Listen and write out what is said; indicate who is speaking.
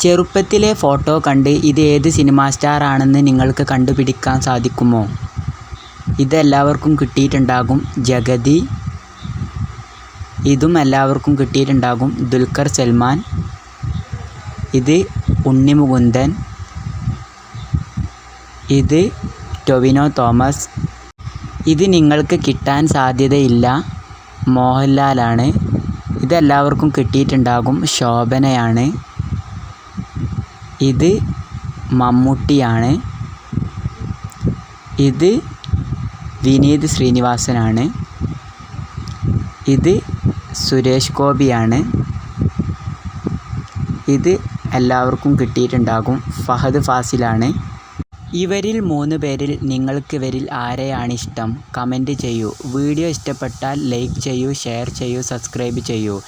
Speaker 1: ചെറുപ്പത്തിലെ ഫോട്ടോ കണ്ട് ഇത് ഏത് സിനിമാ സ്റ്റാറാണെന്ന് നിങ്ങൾക്ക് കണ്ടുപിടിക്കാൻ സാധിക്കുമോ? ഇതെല്ലാവർക്കും കിട്ടിയിട്ടുണ്ടാകും ജഗതി. ഇതും എല്ലാവർക്കും കിട്ടിയിട്ടുണ്ടാകും ദുൽഖർ സൽമാൻ. ഇത് ഉണ്ണിമുകുന്ദൻ ഇത് ടൊവിനോ തോമസ്. ഇത് നിങ്ങൾക്ക് കിട്ടാൻ സാധ്യതയില്ല. മോഹൻലാലാണ്. ഇതെല്ലാവർക്കും കിട്ടിയിട്ടുണ്ടാകും ശോഭനയാണ്. ഇത് മമ്മൂട്ടിയാണ്. ഇത് വിനീത് ശ്രീനിവാസനാണ്. ഇത് സുരേഷ് ഗോപിയാണ്. ഇത് എല്ലാവർക്കും കിട്ടിയിട്ടുണ്ടാകും. ഫഹദ് ഫാസിലാണ്. ഇവരിൽ മൂന്ന് പേരിൽ നിങ്ങൾക്ക് ഇവരിൽ ആരെയാണ് ഇഷ്ടം? കമന്റ് ചെയ്യൂ. വീഡിയോ ഇഷ്ടപ്പെട്ടാൽ ലൈക്ക് ചെയ്യൂ ഷെയർ ചെയ്യൂ സബ്സ്ക്രൈബ് ചെയ്യൂ.